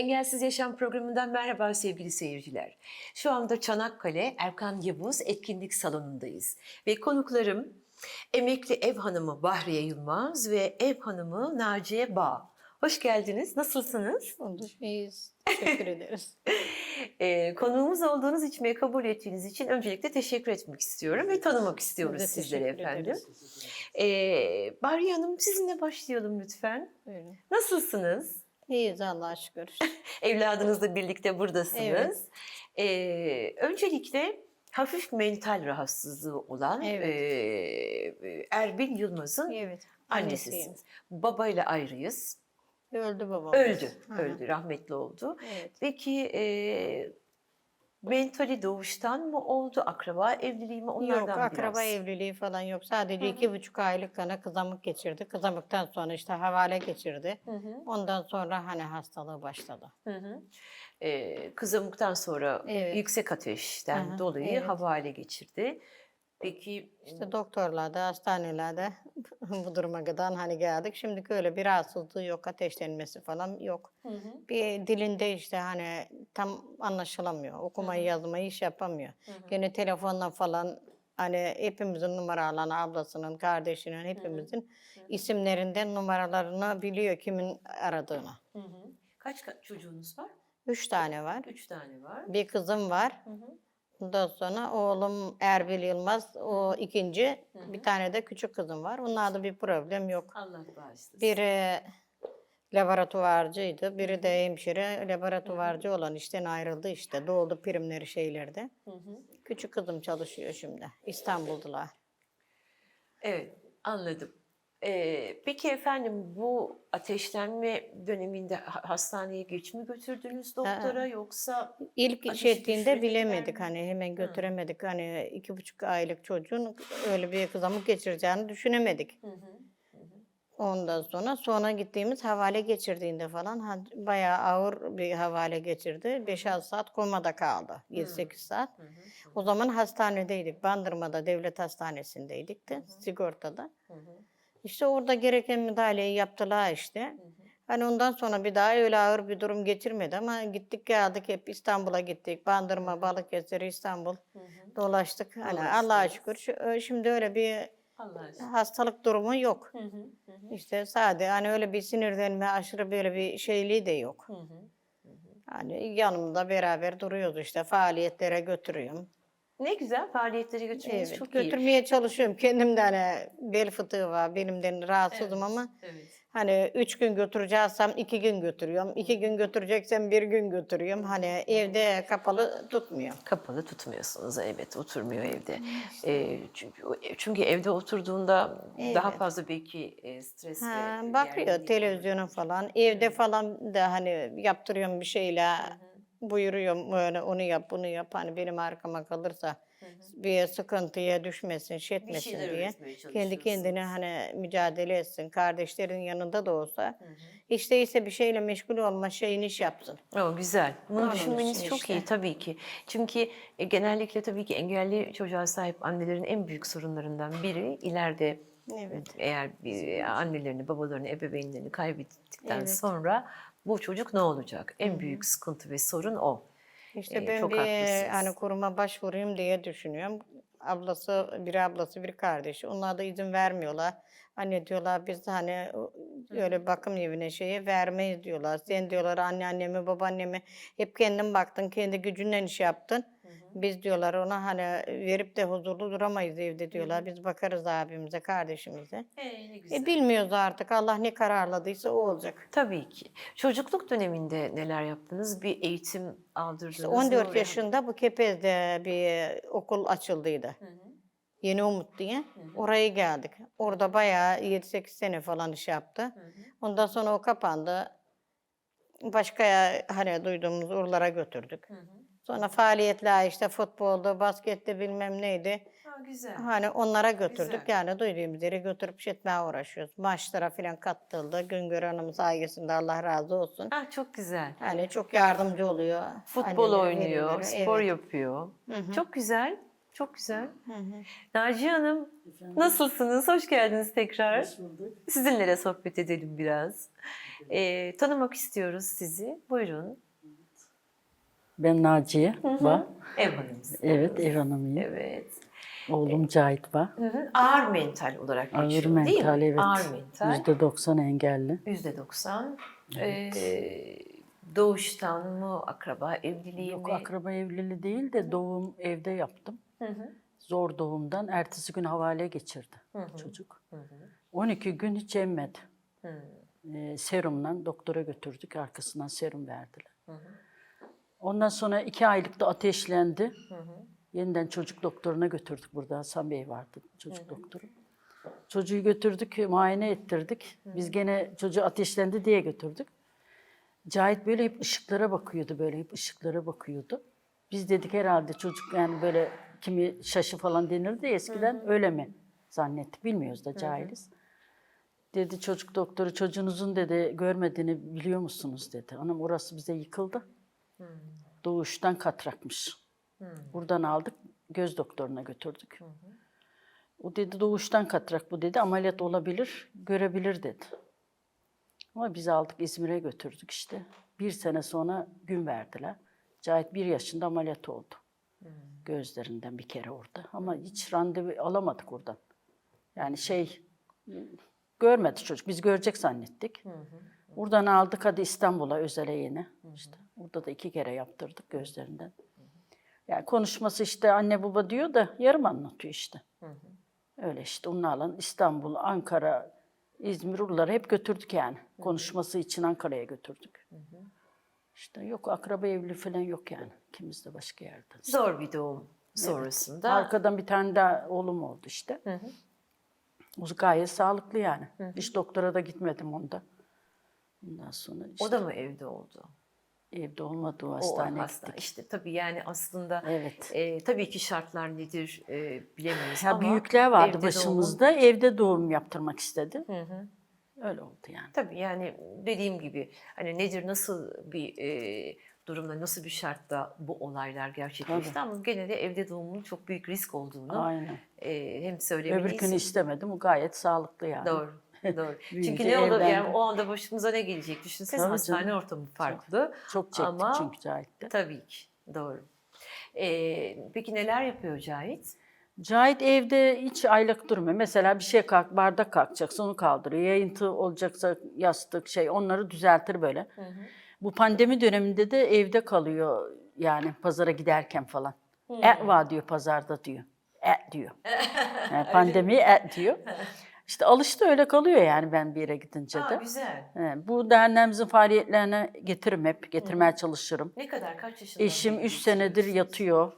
Engelsiz Yaşam programından merhaba sevgili seyirciler. Şu anda Çanakkale Erkan Yavuz Etkinlik Salonu'ndayız. Ve konuklarım emekli ev hanımı Bahriye Yılmaz ve ev hanımı Naciye Bağ. Hoş geldiniz. Nasılsınız? İyiyiz. Teşekkür ederiz. Ee, konuğumuz olduğunuz için ve kabul ettiğiniz için öncelikle teşekkür etmek istiyorum ve tanımak istiyoruz Biz teşekkür efendim. Ee, Bahriye Hanım sizinle başlayalım lütfen. Buyurun. Nasılsınız? İyiyiz Allah'a şükür. Evladınızla birlikte buradasınız. Evet. Ee, öncelikle hafif mental rahatsızlığı olan Evet. ee, Erbil Yılmaz'ın Evet. annesisiniz. Babayla ayrıyız. Öldü babam. Öldü, Hı öldü, rahmetli oldu. Evet. Peki ee, mentali doğuştan mı oldu, akraba evliliği mi? Onlardan Yok akraba biraz. evliliği falan yok. Sadece Hı hı. iki buçuk aylık kana kızamık geçirdi. Kızamıktan sonra işte havale geçirdi. Hı hı, Ondan sonra hani hastalığı başladı. Ee, kızamıktan sonra Evet. yüksek ateşten Hı hı, dolayı evet. havale geçirdi. Peki İşte doktorlarda, hastanelerde bu duruma kadar hani geldik. Şimdiki öyle bir rahatsızlığı yok, ateşlenmesi falan yok. Hı hı. Bir dilinde işte hani tam anlaşılamıyor. Okumayı yazmayı iş yapamıyor. Gene telefonla falan hani hepimizin numaralarını, ablasının, kardeşinin, hepimizin isimlerinden numaralarını biliyor kimin aradığını. Hı hı. Kaç ka- çocuğunuz var? Üç tane var. Üç tane var. Bir kızım var. Hı hı. Ondan sonra oğlum Erbil Yılmaz, o ikinci. Bir tane de küçük kızım var. Onlarda bir problem yok. Allah bağışlasın. Biri laboratuvarcıydı, biri de hemşire. Laboratuvarcı olan işten ayrıldı işte. Doğdu primleri şeylerde. Hı hı. Küçük kızım çalışıyor şimdi. İstanbul'dalar. Evet, anladım. Ee, peki efendim bu ateşlenme döneminde ha- hastaneye geç mi götürdünüz doktora yoksa? İlk Ateşi iş ettiğinde düşürdüler bilemedik hani hemen götüremedik. Hani iki buçuk aylık çocuğun öyle bir kızamık geçireceğini düşünemedik. Hı hı. Ondan sonra sonra gittiğimiz havale geçirdiğinde falan ha, bayağı ağır bir havale geçirdi. 5-6 saat komada kaldı. 7-8 saat. Hı hı. O zaman hastanedeydik. Bandırma'da devlet hastanesindeydik de sigortada. Hı hı. İşte orada gereken müdahaleyi yaptılar işte. Hani ondan sonra bir daha öyle ağır bir durum getirmedi ama gittik geldik hep İstanbul'a gittik. Bandırma, Balıkesir, İstanbul Hı hı. dolaştık. Hani. Allah'a şükür şimdi öyle bir hastalık durumu yok. Hı hı. Hı hı. İşte sade hani öyle bir sinirlenme aşırı böyle bir şeyliği de yok. Hı hı. Hani yanımda beraber duruyoruz işte faaliyetlere götürüyorum. Ne güzel faaliyetleri götürmeniz Evet, çok iyi. götürmeye çalışıyorum. Kendim de hani bel fıtığı var benimden rahatsızım Evet, ama Evet. hani üç gün götüreceksem iki gün götürüyorum. iki gün götüreceksem bir gün götürüyorum. Hani evde kapalı tutmuyor. Kapalı tutmuyorsunuz evet oturmuyor evde. Ee, çünkü çünkü evde oturduğunda daha Evet. fazla belki e, stres Ha, ve bakıyor televizyona falan. Evde falan da hani yaptırıyorum bir şeyler. Buyuruyorum böyle onu yap bunu yap. Hani benim arkama kalırsa bir sıkıntıya düşmesin, şey etmesin diye. Kendi kendine hani mücadele etsin. Kardeşlerin yanında da olsa. İşte ise bir şeyle meşgul olma şeyini iş yapsın. O güzel. Bunu Onun düşünmeniz için çok işte. iyi tabii ki. Çünkü e, genellikle tabii ki engelli çocuğa sahip annelerin en büyük sorunlarından biri ileride Evet. eğer bir annelerini, babalarını, ebeveynlerini kaybettikten Evet. sonra bu çocuk ne olacak? En büyük sıkıntı ve sorun o. İşte Ee, ben çok bir haklısınız. hani kuruma başvurayım diye düşünüyorum. Ablası, bir ablası, bir kardeşi. Onlar da izin vermiyorlar. Anne diyorlar biz de hani o- öyle bakım evine şeye vermeyiz diyorlar. Sen diyorlar anneannemi, babaannemi hep kendin baktın, kendi gücünden iş yaptın. Biz diyorlar ona hani verip de huzurlu duramayız evde diyorlar. Biz bakarız abimize, kardeşimize. ne E bilmiyoruz artık. Allah ne kararladıysa o olacak. Tabii ki. Çocukluk döneminde neler yaptınız? Bir eğitim aldırdınız İşte mı? 14 Oraya- yaşında bu Kepez'de bir okul açıldıydı. Hı hı. Yeni Umut diye. Oraya geldik. Orada bayağı 7-8 sene falan iş yaptı. Ondan sonra o kapandı. Başka hani duyduğumuz oralara götürdük. Hı hı. Sonra faaliyetler işte futbolda, baskette bilmem neydi. Ha, güzel. Hani onlara götürdük. Güzel. Yani duyduğumuz yere götürüp şey etmeye uğraşıyoruz. Maçlara falan katıldı. Güngör Hanım sayesinde Allah razı olsun. Ah, çok güzel. Hani çok yardımcı oluyor. Futbol Annelere, oynuyor, velilere. spor Evet. yapıyor. Çok güzel. Çok güzel. Naciye Hanım nasılsınız? Hoş geldiniz tekrar. Sizinle de sohbet edelim biraz. Ee, tanımak istiyoruz sizi. Buyurun. Ben Naciye Ba. Ev hanımısınız. Evet, ev hanımıyım. Evet. Oğlum Cahit. Hı hı. Ağır mental olarak Ağır geçiyor değil mi? mental, evet. Ağır mental. Yüzde doksan engelli. Yüzde doksan. Ee, doğuştan mı, akraba evliliği Yok mi? akraba evliliği değil de doğum evde yaptım. Hı hı. Zor doğumdan ertesi gün havale geçirdi çocuk. 12 gün hiç emmedi. Ee, serumla doktora götürdük. Arkasından serum verdiler. Ondan sonra iki aylıkta ateşlendi. Yeniden çocuk doktoruna götürdük. Burada Hasan Bey vardı çocuk doktoru. Çocuğu götürdük, muayene ettirdik. Biz gene çocuğu ateşlendi diye götürdük. Cahit böyle hep ışıklara bakıyordu, böyle hep ışıklara bakıyordu. Biz dedik herhalde çocuk yani böyle kimi şaşı falan denirdi ya eskiden öyle mi zannettik. Bilmiyoruz da cahiliz. Dedi çocuk doktoru çocuğunuzun dedi görmediğini biliyor musunuz dedi. Anam orası bize yıkıldı. Doğuştan katrakmış. Buradan aldık göz doktoruna götürdük. O dedi doğuştan katrak bu dedi ameliyat olabilir görebilir dedi. Ama biz aldık İzmir'e götürdük işte. Bir sene sonra gün verdiler. Cahit bir yaşında ameliyat oldu. Gözlerinden bir kere orada. Ama hiç randevu alamadık oradan. Yani şey görmedi çocuk. Biz görecek zannettik. Buradan aldık hadi İstanbul'a özele yeni. İşte orada da iki kere yaptırdık gözlerinden. Yani konuşması işte anne baba diyor da yarım anlatıyor işte. Öyle işte onu alan İstanbul, Ankara, İzmir, Urla'ları hep götürdük yani. Konuşması için Ankara'ya götürdük. İşte yok akraba evli falan yok yani. İkimiz de başka yerde. Zor bir doğum sonrasında. Arkadan bir tane daha oğlum oldu işte. O gayet sağlıklı yani. Hiç doktora da gitmedim onda. Ondan sonra işte O da mı evde oldu? evde olmadı o O hastaneye hasta. gittik. İşte tabii yani aslında Evet. e, tabii ki şartlar nedir e, bilemeyiz Ya ama büyükler vardı evde başımızda. Evde doğum yaptırmak istedi. Hı hı. Öyle oldu yani. Tabii yani dediğim gibi hani nedir nasıl bir e, durumda nasıl bir şartta bu olaylar gerçekleşti ama gene de evde doğumun çok büyük risk olduğunu Aynen. e, hem Öbür söylemeliyiz. günü istemedim. O gayet sağlıklı yani. Doğru. Doğru. Çünkü ne olur yani o anda başımıza ne gelecek düşünsenize Tabii hastane canım. ortamı farklı. Çok çektik Ama- çünkü Cahit'te. Tabii ki. Doğru. E, peki neler yapıyor Cahit? Cahit evde hiç aylık durmuyor. Mesela bir şey kalk, bardak kalkacaksa onu kaldırıyor. Yayıntı olacaksa yastık şey onları düzeltir böyle. Bu pandemi döneminde de evde kalıyor yani pazara giderken falan. Et var diyor pazarda diyor. Et diyor. Yani pandemi et diyor. İşte alıştı öyle kalıyor yani ben bir yere gidince Aa, de. güzel. He, Bu derneğimizin faaliyetlerine getiririm hep. Getirmeye çalışırım. Ne kadar kaç yaşında? Eşim 3 senedir yatıyor.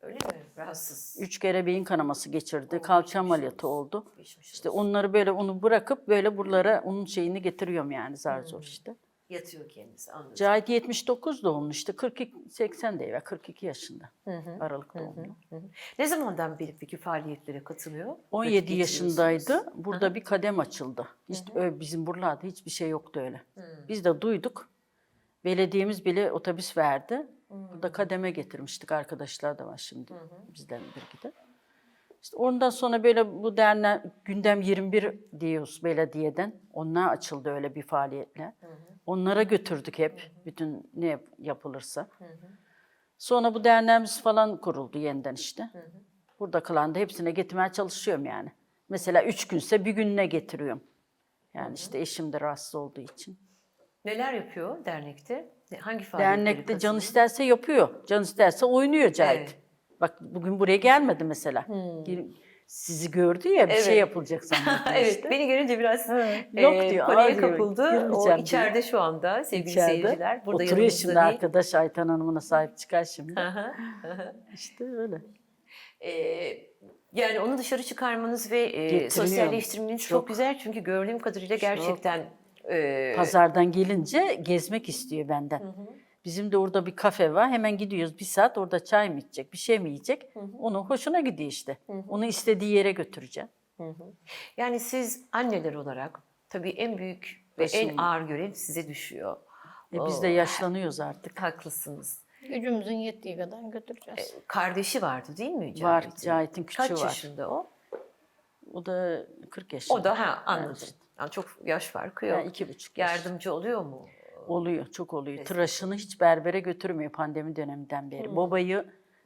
Öyle mi? Rahatsız. Üç kere beyin kanaması geçirdi. Kalça ameliyatı oldu. Geçmiş İşte onları böyle onu bırakıp böyle buralara onun şeyini getiriyorum yani zar zor işte. Yatıyor kendisi anladım. Cahit 79 doğumlu işte 42 80 değil ve 42 yaşında. Aralık doğumlu. Ne zamandan beri peki faaliyetlere katılıyor? Vakit 17 geçiriyorsunuz. yaşındaydı. Burada bir kadem açıldı. Hiç öyle bizim buralarda hiçbir şey yoktu öyle. Biz de duyduk. Belediyemiz bile otobüs verdi. Burada kademe getirmiştik. Arkadaşlar da var şimdi bizden bir de. İşte ondan sonra böyle bu dernek gündem 21 diyoruz belediyeden. Onlar açıldı öyle bir faaliyetle. Onlara götürdük hep bütün ne yap- yapılırsa. Sonra bu derneğimiz falan kuruldu yeniden işte. Burada kalan da hepsine getirmeye çalışıyorum yani. Mesela üç günse bir gününe getiriyorum. Yani işte eşim de rahatsız olduğu için. Neler yapıyor dernekte? Ne- Hangi faaliyetlere Dernekte can isterse yapıyor. Can isterse oynuyor Cahit. Evet. Bak bugün buraya gelmedi mesela. Gir- Sizi gördü ya bir Evet. şey yapılacak zannediyor evet, işte. beni görünce biraz Yok e, diyor, diyor, kapıldı. O diyor. içeride şu anda sevgili İçeride. seyirciler. Burada Oturuyor şimdi değil. arkadaş Ayten Hanım'ına sahip çıkar şimdi. Hı hı, hı hı. işte öyle. E, yani onu dışarı çıkarmanız ve e, sosyalleştirmeniz çok. Çok. güzel. Çünkü gördüğüm kadarıyla gerçekten e, Pazardan gelince gezmek istiyor benden. Bizim de orada bir kafe var. Hemen gidiyoruz bir saat orada çay mı içecek, bir şey mi yiyecek? Onun hoşuna gidiyor işte. Onu istediği yere götüreceğim. Yani siz anneler olarak tabii en büyük ve en Başım- ağır görev size düşüyor. E biz de yaşlanıyoruz artık. Haklısınız. Gücümüzün yettiği kadar götüreceğiz. Kardeşi vardı değil mi Cahit'in? Var, Cahit'in küçüğü Kaç var. yaşında o? O da 40 yaşında. O da ha anladım. Yani çok yaş farkı yok. Yani iki buçuk yaş. Yardımcı oluyor mu? Oluyor, çok oluyor. Destek Tıraşını hiç berbere götürmüyor pandemi döneminden beri. Hmm. Babayı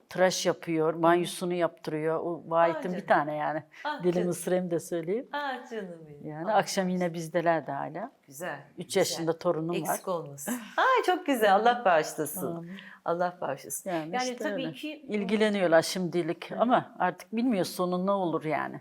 tıraş yapıyor, banyosunu yaptırıyor. O Vahit'in canım. bir tane yani. Ah canım. ısırayım da söyleyeyim. Ah canım benim. Yani Ah, akşam yine bizdeler de hala. Güzel. 3 güzel. yaşında torunum var. Eksik olmasın. Ay çok güzel. Allah bağışlasın. Amin. Allah bağışlasın. Yani, Yani işte tabii öyle. ki- ilgileniyorlar şimdilik ama artık bilmiyor sonu ne olur yani.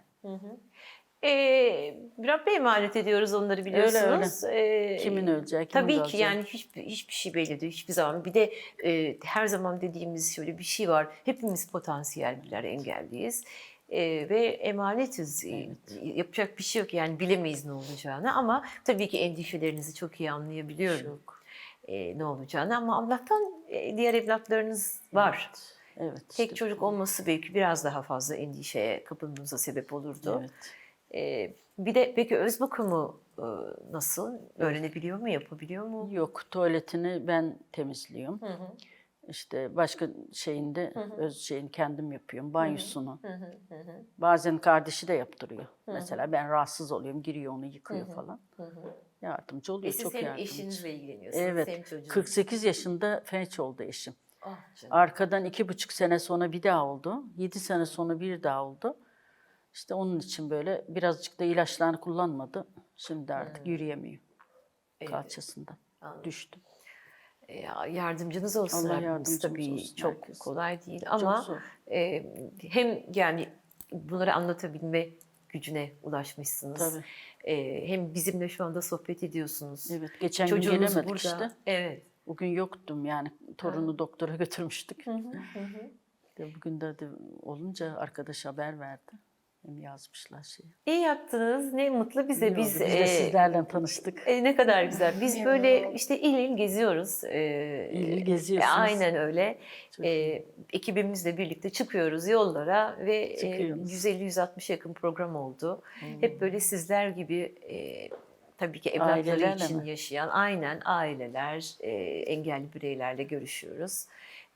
Ee, Rabbe emanet ediyoruz onları biliyorsunuz. Ee, Kimin öleceği, kimin Tabii ki kalacak. yani hiçbir, hiçbir şey belli değil hiçbir zaman. Bir de e, her zaman dediğimiz şöyle bir şey var. Hepimiz potansiyel birer engelliyiz. E, ve emanetiz. E, Yapacak bir şey yok yani bilemeyiz ne olacağını ama tabii ki endişelerinizi çok iyi anlayabiliyorum. Çok. E, ne olacağını ama Allah'tan e, diğer evlatlarınız var. Evet. Tek işte. çocuk olması belki biraz daha fazla endişeye kapılmanıza sebep olurdu. Evet. Ee, bir de peki öz bakımı e, nasıl? Öğrenebiliyor mu, yapabiliyor mu? Yok tuvaletini ben temizliyorum. İşte başka şeyinde öz şeyini kendim yapıyorum. Banyosunu. Bazen kardeşi de yaptırıyor. Mesela ben rahatsız oluyorum. Giriyor onu yıkıyor falan. Yardımcı oluyor. E çok hem yardımcı. eşinizle ilgileniyorsunuz Evet. hem çocuğunuzla. 48 yaşında felç oldu eşim. Ah canım. Arkadan iki buçuk sene sonra bir daha oldu. Yedi sene sonra bir daha oldu. İşte onun için böyle birazcık da ilaçlarını kullanmadı. Şimdi artık yürüyemiyor. Evet. Kalçasından. Anladım. Düştü. E, ya, yardımcınız olsun Allah yardımcımız Tabii olsun çok herkese. kolay değil ama e, hem yani bunları anlatabilme gücüne ulaşmışsınız. Tabii. E, hem bizimle şu anda sohbet ediyorsunuz. Evet. Geçen gün Çocuğunuz gelemedik burada. işte. Evet. Bugün yoktum yani. Torunu doktora götürmüştük. De Bugün de, de olunca arkadaş haber verdi. Yazmışlar şeyi. İyi yaptınız. Ne mutlu bize. İyi Biz, oldu. Biz de e, sizlerle tanıştık. E, ne kadar güzel. Biz böyle işte il il geziyoruz. E, İl il e, geziyorsunuz. aynen öyle. Çok E, ekibimizle birlikte çıkıyoruz yollara ve e, Çıkıyorsunuz. 150-160 yakın program oldu. Hep böyle sizler gibi e, tabii ki evlatları Ailelerle için mi? yaşayan aynen aileler, e, engelli bireylerle görüşüyoruz.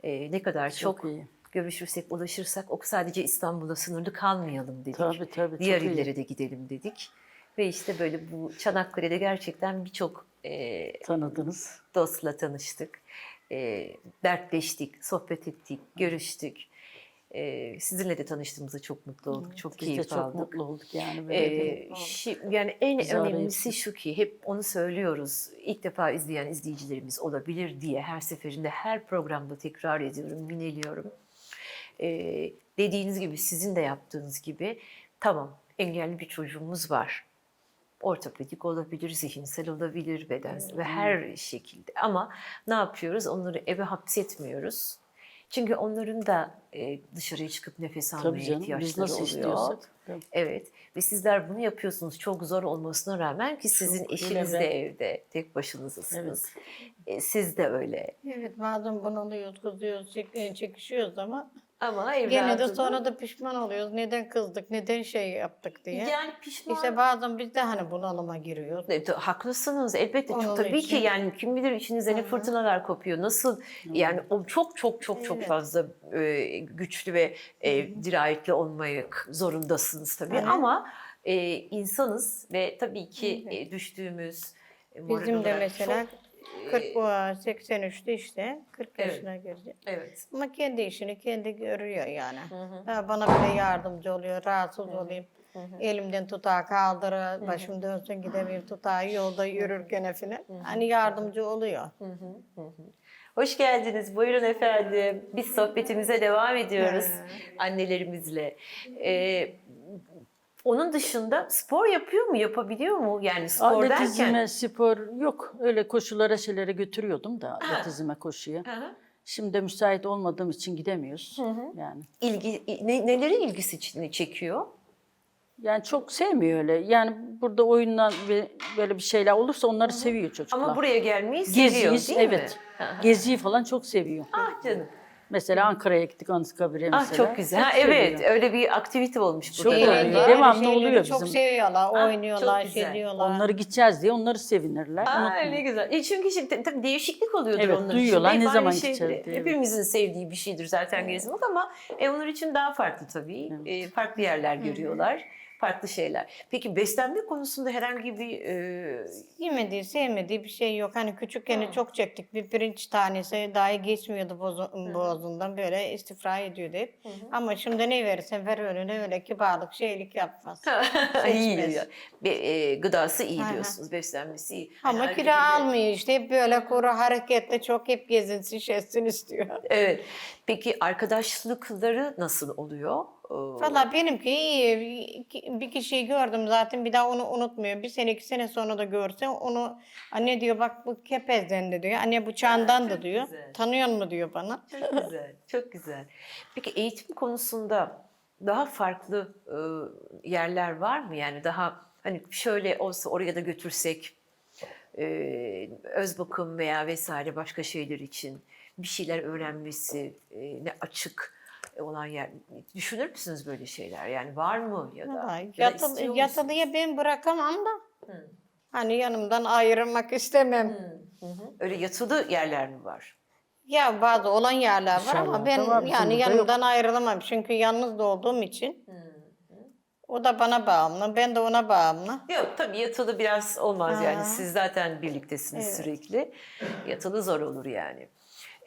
E, ne kadar çok, Çok iyi. Görüşürsek, ulaşırsak o sadece İstanbul'a sınırlı kalmayalım dedik. Tabii tabii. Diğer çok iyi. illere de gidelim dedik. Ve işte böyle bu Çanakkale'de gerçekten birçok e, Tanıdınız. dostla tanıştık. E, dertleştik, sohbet ettik, görüştük. E, sizinle de tanıştığımızda çok mutlu olduk, çok Biz de keyif çok aldık. mutlu olduk yani. Böyle bir- şi- yani en arayıp- önemlisi şu ki hep onu söylüyoruz. İlk defa izleyen izleyicilerimiz olabilir diye her seferinde her programda tekrar ediyorum, mineliyorum. Ee, dediğiniz gibi sizin de yaptığınız gibi tamam engelli bir çocuğumuz var. Ortopedik olabilir, zihinsel olabilir, bedensel ve her şekilde. Ama ne yapıyoruz? Onları eve hapsetmiyoruz. Çünkü onların da e, dışarıya çıkıp nefes almaya Tabii canım. ihtiyaçları Biz nasıl oluyor. istiyorsak. Tabii. Evet ve sizler bunu yapıyorsunuz çok zor olmasına rağmen ki sizin Çok, eşiniz de ben- evde tek başınızsınız. Evet. E, siz de öyle. Evet bazen bunalıyoruz, kızıyoruz, çek- çekişiyoruz ama Ama gene de sonra da pişman oluyoruz. Neden kızdık, neden şey yaptık diye. yani pişman. İşte bazen biz de hani bunalıma giriyoruz. Evet, haklısınız elbette Onun çok tabii ki için- yani kim bilir içinizde ne fırtınalar kopuyor nasıl yani o çok çok çok çok Evet. fazla e, güçlü ve e, dirayetli olmak zorundasınız tabii Hı hı. ama e, insanız ve tabii ki e, düştüğümüz e, Bizim de mesela çok, 40 e, bu 83'te işte 40 Evet. yaşına girecek. evet Ama kendi işini kendi görüyor yani. Hı hı. Bana bile yardımcı oluyor, rahatsız olayım. Elimden tutağı kaldırır, başım dönsün gidemeyim tutağı yolda yürürken falan. Hani yardımcı oluyor. Hoş geldiniz. Buyurun efendim. Biz sohbetimize devam ediyoruz Hı. annelerimizle. Ee, onun dışında spor yapıyor mu? Yapabiliyor mu? Yani spor derken. Atletizme, spor yok. Öyle koşulara şeylere götürüyordum da atletizme koşuya. Hı hı. Şimdi de müsait olmadığım için gidemiyoruz. Yani İlgi, ne, neleri ilgisi çekiyor? yani çok sevmiyor öyle. Yani burada oyunlar ve böyle bir şeyler olursa onları seviyor çocuklar. Ama buraya gelmeyi seviyor Geziyi, değil mi? evet. Hı hı. Geziyi falan çok seviyor. Ah canım. Mesela Ankara'ya gittik Anıtkabir'e Ah mesela. çok güzel. Ha, evet öyle bir aktivite olmuş Çok burada. oluyor. Eğlenceli Devamlı şeyleri oluyor Çok bizim. seviyorlar, Ah, oynuyorlar, çok güzel. şey diyorlar. Onları gideceğiz diye onları sevinirler. Aa, unutmayın. ne güzel. E çünkü şimdi tabii değişiklik oluyordur Evet, onlar duyuyorlar, için. ne zaman aynı gideceğiz diye. Hepimizin sevdiği bir şeydir zaten gezmek ama e, onlar için daha farklı tabii. E, farklı yerler görüyorlar. Farklı şeyler. Peki beslenme konusunda herhangi bir e, Yemediği, sevmediği bir şey yok. Hani küçükken çok çektik. Bir pirinç tanesi dahi geçmiyordu bozu- boğazından. Böyle istifra ediyordu hep. Ama şimdi ne verirsen ver önüne öyle kibarlık, şeylik yapmaz. iyi. Be, e, gıdası iyi Aha. diyorsunuz. Beslenmesi iyi. Ama Herhangi kilo bir- almıyor işte. Hep böyle kuru hareketli çok hep gezinsin, şişsin istiyor. Evet. Peki arkadaşlıkları nasıl oluyor? Valla benimki iyi. Bir kişiyi gördüm zaten bir daha onu unutmuyor. Bir sene iki sene sonra da görse onu anne diyor bak bu kepezden de diyor. Anne bu çandan da çok diyor. güzel. Tanıyor mu diyor bana. Çok güzel, çok güzel. Peki eğitim konusunda daha farklı e, yerler var mı? Yani daha hani şöyle olsa oraya da götürsek e, öz bakım veya vesaire başka şeyler için bir şeyler öğrenmesi e, ne açık olan yer. Düşünür müsünüz böyle şeyler? Yani var mı ya da? Valla ya da yatılıya ben bırakamam da. Hı. Hani yanımdan ayrılmak istemem. Hı hı. Öyle yatılı yerler mi var? Ya bazı olan yerler var ama Dışarılarda ben bizim yani yanımdan ayrılamam. Çünkü yalnız da olduğum için. O da bana bağımlı, ben de ona bağımlı. Yok tabii yatılı biraz olmaz yani. Aa. Siz zaten birliktesiniz Evet. sürekli. Yatılı zor olur yani.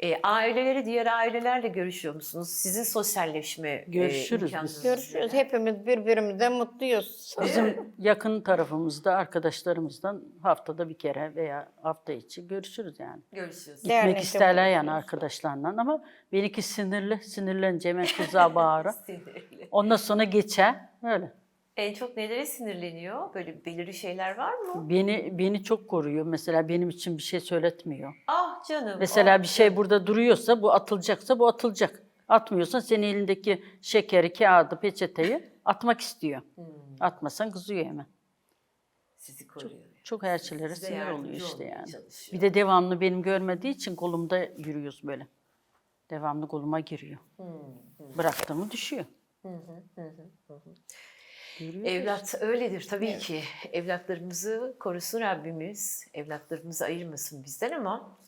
E, aileleri diğer ailelerle görüşüyor musunuz? Sizin sosyalleşme e, Görüşürüz biz. imkanınız Görüşüyoruz. Hepimiz birbirimize mutluyuz. Bizim yakın tarafımızda arkadaşlarımızdan haftada bir kere veya hafta içi görüşürüz yani. Görüşüyorsunuz. Gitmek Dernekte isterler yani buluşuyoruz. arkadaşlarla ama benimki sinirli, sinirlenince hemen kıza bağırır. Sinirli. Ondan sonra geçer, öyle. En çok nelere sinirleniyor? Böyle belirli şeyler var mı? Beni beni çok koruyor. Mesela benim için bir şey söyletmiyor. Ah canım. Mesela ah bir şey burada duruyorsa, bu atılacaksa bu atılacak. Atmıyorsan senin elindeki şekeri, kağıdı, peçeteyi atmak istiyor. Hmm, Atmasan kızıyor hemen. sizi koruyor. Çok her şeylere Size sinir oluyor işte yani. çalışıyor. Bir de devamlı benim görmediği için kolumda yürüyoruz böyle. Devamlı koluma giriyor. Hmm, Bıraktığımı düşüyor. Yürüyoruz. Evlat öyledir tabii ki. Evlatlarımızı korusun Rabbimiz. Evlatlarımızı ayırmasın bizden ama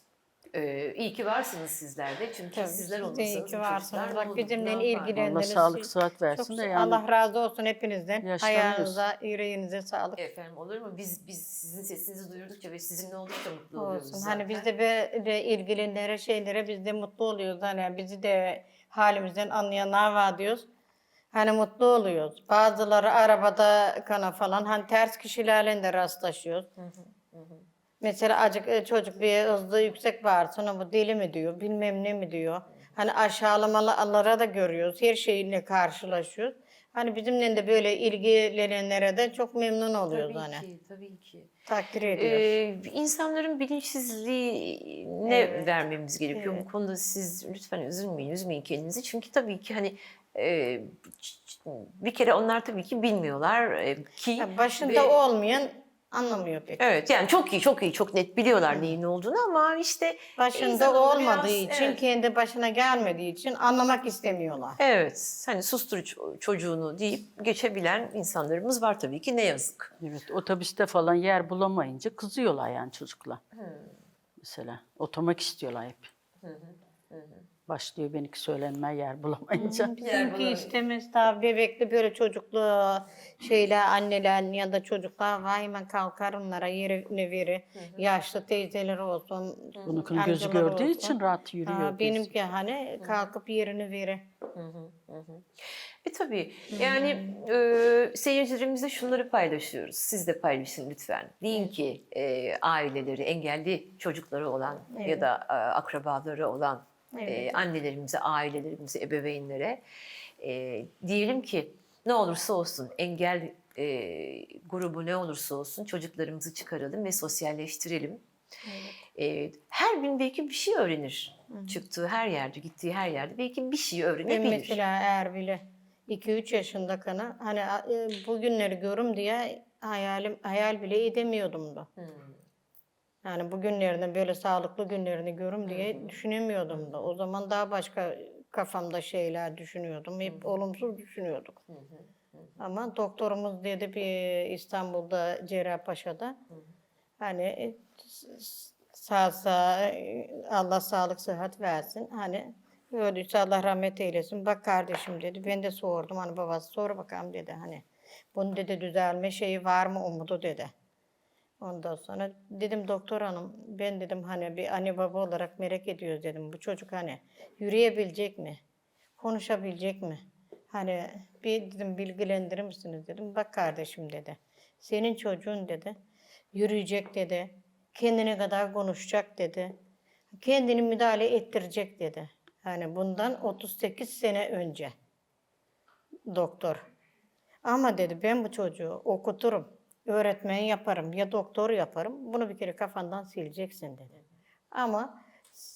e, iyi ki varsınız sizler de. Çünkü Tabii, sizler olmasanız iyi ki varsınız. Bak bizimle ilgilendiniz. Allah sağlık sıhhat versin Çok de yani. Allah razı olsun hepinizden. Ayağınıza, yüreğinize sağlık Efendim olur mu? Biz biz sizin sesinizi duyurdukça ve sizinle oldukça mutlu oluyoruz olsun. zaten. Hani biz de böyle ilgilenenlere şeylere biz de mutlu oluyoruz. Hani bizi de halimizden anlayanlar var diyoruz. Hani mutlu oluyoruz. Bazıları arabada kana falan hani ters kişilerle de rastlaşıyoruz. Mesela acık e, çocuk bir hızlı yüksek bağırsın ama deli mi diyor, bilmem ne mi diyor. Hani aşağılamalara da görüyoruz, her şeyle karşılaşıyoruz. Hani bizimle de böyle ilgilenenlere de çok memnun oluyoruz Tabii hani. ki, tabii ki. Takdir ediyoruz. Ee, insanların bilinçsizliğine Evet. vermemiz gerekiyor. Evet. Bu konuda siz lütfen üzülmeyin, üzmeyin kendinizi. Çünkü tabii ki hani e, bir kere onlar tabii ki bilmiyorlar e, ki Ya başında ve- olmayan anlamıyor pek. Evet yani çok iyi çok iyi çok net biliyorlar neyin ne olduğunu ama işte Başında olmadığı biraz- için, evet. kendi başına gelmediği için anlamak istemiyorlar. evet hani sustur çocuğunu deyip geçebilen insanlarımız var tabii ki ne yazık. Evet, otobüste falan yer bulamayınca kızıyorlar yani çocuklar. Mesela oturmak istiyorlar hep. Başlıyor benimki söylenme yer bulamayınca. Bizimki istemez daha bebekli böyle çocuklu şeyler anneler ya da çocuklar vay hemen kalkar onlara yerine verir. Yaşlı teyzeler olsun. Bununkinin gözü amcalar gördüğü olsun. için rahat yürüyor. Ha, gözü. benimki hani kalkıp yerini verir. E tabii yani e, seyircilerimizle şunları paylaşıyoruz. Siz de paylaşın lütfen. Deyin ki e, aileleri, engelli çocukları olan ya Evet. da e, akrabaları olan e, Evet. annelerimize, ailelerimize, ebeveynlere e, diyelim ki ne olursa olsun engel e, grubu ne olursa olsun çocuklarımızı çıkaralım ve sosyalleştirelim. E, her gün belki bir şey öğrenir. Çıktığı her yerde, gittiği her yerde belki bir şey Ben öğrenebilir. mesela eğer bile 2-3 yaşında kana hani e, bugünleri görüm diye hayalim hayal bile edemiyordum da. Hmm. Yani bu günlerini böyle sağlıklı günlerini görüm diye düşünemiyordum da. O zaman daha başka kafamda şeyler düşünüyordum. Hep olumsuz düşünüyorduk. Ama doktorumuz dedi bir İstanbul'da Cerrahpaşa'da hani e, sağ sağ e, Allah sağlık sıhhat versin. Hani öyleyse Allah rahmet eylesin. Bak kardeşim dedi. Ben de sordum hani babası sor bakalım dedi hani. Bunun dedi düzelme şeyi var mı umudu dedi. Ondan sonra dedim doktor hanım ben dedim hani bir anne baba olarak merak ediyoruz dedim. Bu çocuk hani yürüyebilecek mi? Konuşabilecek mi? Hani bir dedim bilgilendirir misiniz dedim. Bak kardeşim dedi. Senin çocuğun dedi. Yürüyecek dedi. Kendine kadar konuşacak dedi. Kendini müdahale ettirecek dedi. Hani bundan 38 sene önce doktor. Ama dedi ben bu çocuğu okuturum, öğretmen yaparım ya doktor yaparım. Bunu bir kere kafandan sileceksin dedi. Ama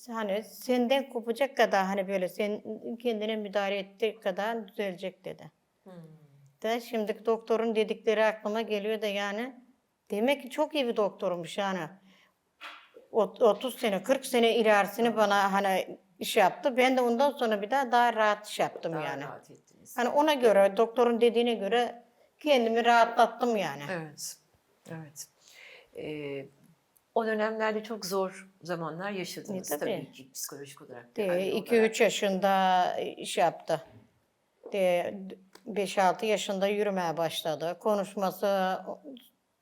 hani senden kopacak kadar hani böyle sen kendine müdahale ettiği kadar düzelecek dedi. Da şimdi doktorun dedikleri aklıma geliyor da yani demek ki çok iyi bir doktormuş yani. Ot- 30 sene 40 sene ilerisini bana hani iş yaptı. Ben de ondan sonra bir daha daha rahat iş yaptım Daha yani. rahat ettiniz. Hani ona göre, doktorun dediğine göre kendimi rahatlattım yani. Evet. Evet. Ee, o dönemlerde çok zor zamanlar yaşadınız E, tabii. tabii ki psikolojik olarak. da, anne De, olarak. 2-3 yaşında iş yaptı. De, 5-6 yaşında yürümeye başladı. Konuşması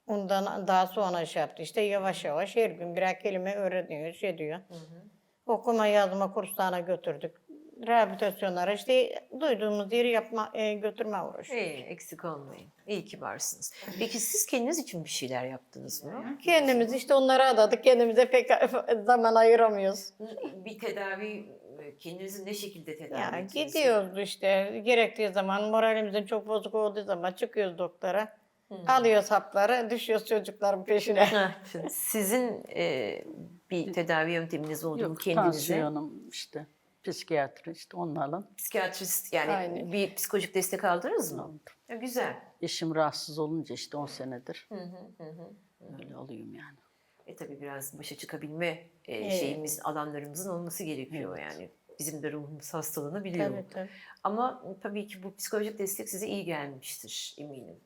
ondan daha sonra iş yaptı. İşte yavaş yavaş her gün birer kelime öğreniyor, şey diyor. Okuma yazma kurslarına götürdük. Rehabilitasyonlara işte duyduğumuz yeri yapma, e, götürme uğraşı. İyi, eksik olmayın. İyi ki varsınız. Peki siz kendiniz için bir şeyler yaptınız mı? Kendimiz işte onları adadık. Kendimize pek zaman ayıramıyoruz. Bir tedavi, kendinizi ne şekilde tedavi Ya ettiniz? gidiyoruz işte gerektiği zaman moralimizin çok bozuk olduğu zaman çıkıyoruz doktora. Alıyoruz hapları, düşüyoruz çocukların peşine. Sizin e, bir tedavi yönteminiz oldu mu Yok kendinize? tansiyonum işte psikiyatri işte onlarla Psikiyatrist yani Aynen. bir psikolojik destek aldınız mı? Ya, güzel. Eşim rahatsız olunca işte 10 senedir öyle alıyorum yani. E tabii biraz başa çıkabilme e, Evet. şeyimiz, alanlarımızın olması gerekiyor yani. Bizim de ruhumuz hastalığını biliyor. tabii tabii. Ama tabii ki bu psikolojik destek size iyi gelmiştir eminim.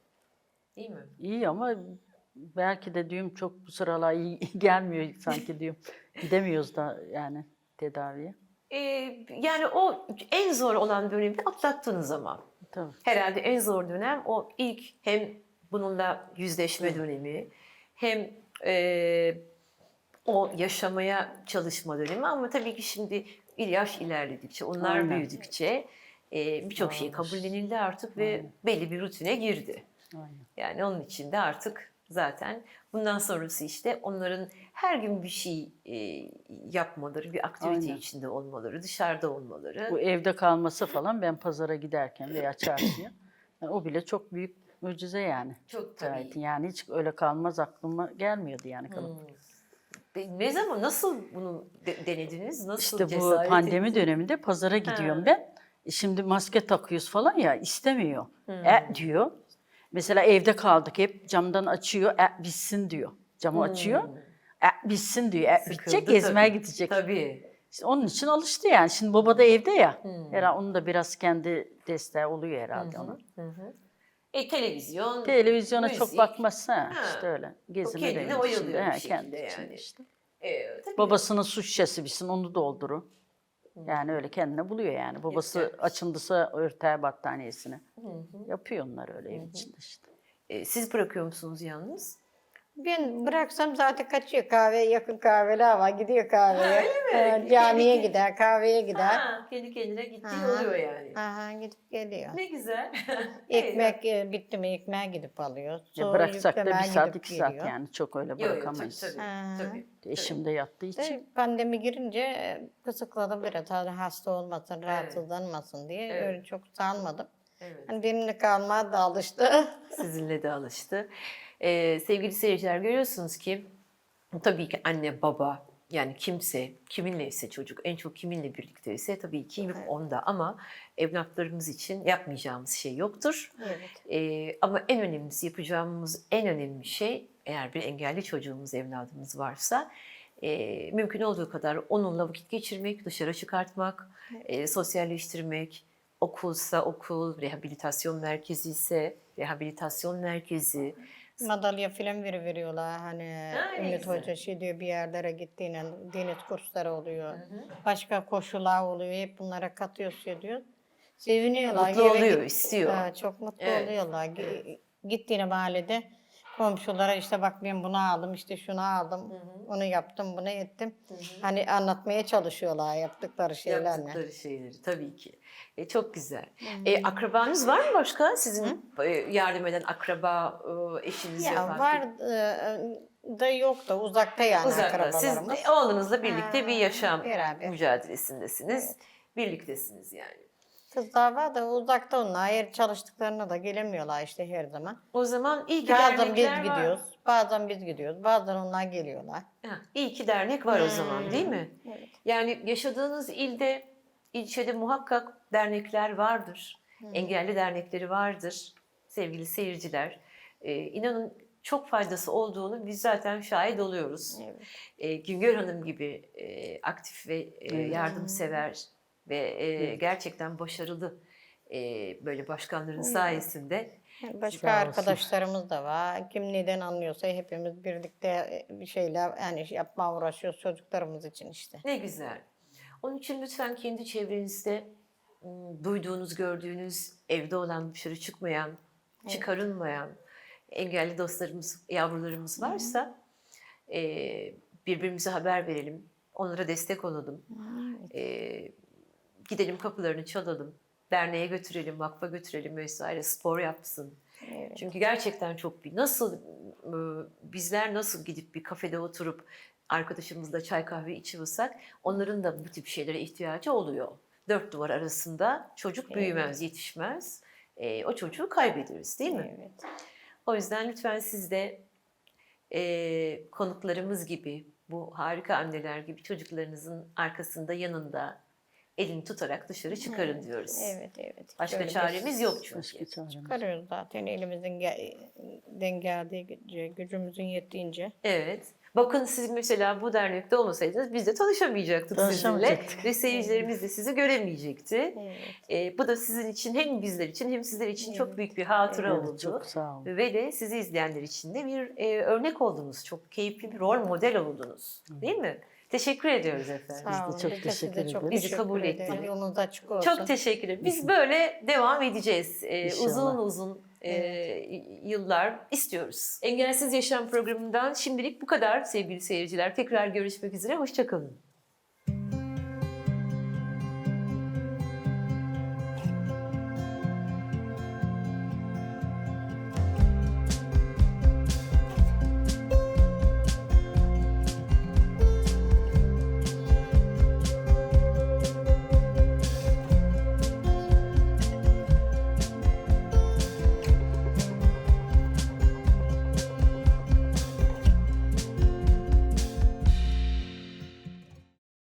Değil mi? İyi ama belki de diyorum çok bu sıralar iyi gelmiyor sanki diyorum. Gidemiyoruz da yani tedaviye. E, yani o en zor olan dönemi atlattınız ama. Tabii. Herhalde en zor dönem o ilk hem bununla yüzleşme dönemi hem e, o yaşamaya çalışma dönemi ama tabii ki şimdi yaş ilerledikçe, onlar Aynen. büyüdükçe e, birçok şey kabullenildi artık ve belli bir rutine girdi. Aynen. Yani onun için de artık zaten bundan sonrası işte onların her gün bir şey e, yapmaları, bir aktivite Aynen. içinde olmaları, dışarıda olmaları. Bu evde kalması falan ben pazara giderken veya çarşıya yani o bile çok büyük mucize yani. Çok tabii. Gayet yani hiç öyle kalmaz aklıma gelmiyordu yani kalıp. Be- Ne zaman, nasıl bunu de- denediniz? Nasıl İşte bu pandemi ettiniz? döneminde pazara gidiyorum Ha. ben. E Şimdi maske takıyoruz falan ya istemiyor. E diyor. Mesela evde kaldık hep camdan açıyor. E bitsin diyor. Camı açıyor. E bitsin diyor. E bitecek Sıkıldı gezmeye tabii. gidecek. Tabii. İşte onun için alıştı yani. Şimdi baba da evde ya. Herhalde onun da biraz kendi desteği oluyor herhalde onun. E, televizyon, Televizyona çok müzik. bakmazsa ha, Ha. işte öyle. Gezini kendini de oyalıyor içinde, bir şekilde kendi yani. işte. E, tabii. Babasının su şişesi bilsin onu doldurur. Yani öyle kendine buluyor yani. Babası Güzelmiş. açındıysa örter battaniyesini. Yapıyor onlar öyle evin içinde işte. E, siz bırakıyor musunuz yalnız? Ben bıraksam zaten kaçıyor kahveye yakın kahveler var gidiyor kahveye. Ha, camiye gider kahveye gider. Ha, kendi kendine gittiği Aha. oluyor yani. Aha gidip geliyor. Ne güzel. Ekmek e, bitti mi ekmeğe gidip alıyor. Ya Su bıraksak da bir saat iki saat geliyor. yani çok öyle Yok yok tabii bırakamayız. tabii. Eşim de yattığı için. De pandemi girince e, kısıkladım biraz. Hani hasta olmasın, rahatsızlanmasın diye. Evet. Öyle çok sanmadım. Evet. Hani benimle kalmaya da alıştı. Sizinle de alıştı. Ee, sevgili seyirciler görüyorsunuz ki tabii ki anne baba yani kimse kiminleyse çocuk en çok kiminle birlikteyse tabii ki onda ama evlatlarımız için yapmayacağımız şey yoktur. evet. Ee, ama en önemlisi yapacağımız en önemli şey eğer bir engelli çocuğumuz, evladımız varsa e, mümkün olduğu kadar onunla vakit geçirmek, dışarı çıkartmak, e, sosyalleştirmek, okulsa okul, rehabilitasyon merkezi ise rehabilitasyon merkezi. Madalya falan veri veriyorlar. Hani Ha, Ümit. Hoca şey diyor bir yerlere gittiğinde deniz kursları oluyor. Başka koşular oluyor. Hep bunlara katıyoruz şey diyor. Seviniyorlar. Mutlu oluyor, git- istiyor. Ha, çok mutlu Evet. oluyorlar. Gi- Gittiğine mahallede komşulara işte bak ben bunu aldım, işte şunu aldım, onu yaptım, bunu ettim. Hani anlatmaya çalışıyorlar yaptıkları şeylerle. Yaptıkları şeyleri tabii ki. E, çok güzel. E, akrabanız var mı başka? Sizin e, yardım eden akraba, e, eşiniz Ya var e, da yok da uzakta yani Uzakta. Siz akrabalarımız. de oğlunuzla birlikte bir Ha, yaşam beraber. mücadelesindesiniz. Birliktesiniz yani. Kızlar var da uzakta onlar. Eğer çalıştıklarına da gelemiyorlar işte her zaman. O zaman iyi ki Bazen biz dernekler var. gidiyoruz, bazen biz gidiyoruz, bazen onlar geliyorlar. Ha, iyi ki dernek var o zaman değil mi? Evet. Yani yaşadığınız ilde, ilçede muhakkak dernekler vardır. Engelli dernekleri vardır sevgili seyirciler. Ee, inanın çok faydası olduğunu biz zaten şahit oluyoruz. Evet. Ee, Güngör Hanım gibi e, aktif ve e, yardımsever ve e, gerçekten başarılı e, böyle başkanların sayesinde Başka arkadaşlarımız da var. Kim neden anlıyorsa hepimiz birlikte bir şeyler yani yapma uğraşıyoruz çocuklarımız için işte. Ne güzel. Onun için lütfen kendi çevrenizde duyduğunuz, gördüğünüz, evde olan, dışarı çıkmayan, çıkarılmayan engelli dostlarımız, yavrularımız varsa e, birbirimize haber verelim. Onlara destek olalım. E, gidelim kapılarını çalalım. Derneğe götürelim, vakfa götürelim vesaire. Spor yapsın. Evet. Çünkü gerçekten çok bir nasıl e, bizler nasıl gidip bir kafede oturup arkadaşımızla çay kahve içiyorsak onların da bu tip şeylere ihtiyacı oluyor. Dört duvar arasında çocuk büyümez, yetişmez. E, o çocuğu kaybederiz değil mi? Evet. O yüzden lütfen siz de e, konuklarımız gibi, bu harika anneler gibi çocuklarınızın arkasında, yanında elini tutarak dışarı çıkarın diyoruz. Evet, evet. Başka Şöyle çaremiz bir- yok çünkü. Başka çaremiz. Çıkarıyoruz zaten elimizin ge- geldiğince, gücümüzün yettiğince. Evet. Bakın siz mesela bu dernekte olmasaydınız biz de tanışamayacaktık sizinle Tanışamayacaktık. ve seyircilerimiz de sizi göremeyecekti. Evet. Ee, bu da sizin için hem bizler için hem sizler için çok büyük bir hatıra Evet, oldu. çok sağ olun. Ve de sizi izleyenler için de bir e, örnek oldunuz. Çok keyifli bir rol model oldunuz. Değil mi? Teşekkür ediyoruz efendim. Sağ de olun. çok Biz de teşekkür size çok ederiz. Bizi teşekkür kabul ettiniz. Yolunuz açık olsun. Çok teşekkür ederim. Biz böyle devam edeceğiz. Ee, İnşallah. uzun uzun e, yıllar istiyoruz. Engelsiz Yaşam programından şimdilik bu kadar sevgili seyirciler. Tekrar görüşmek üzere. Hoşçakalın.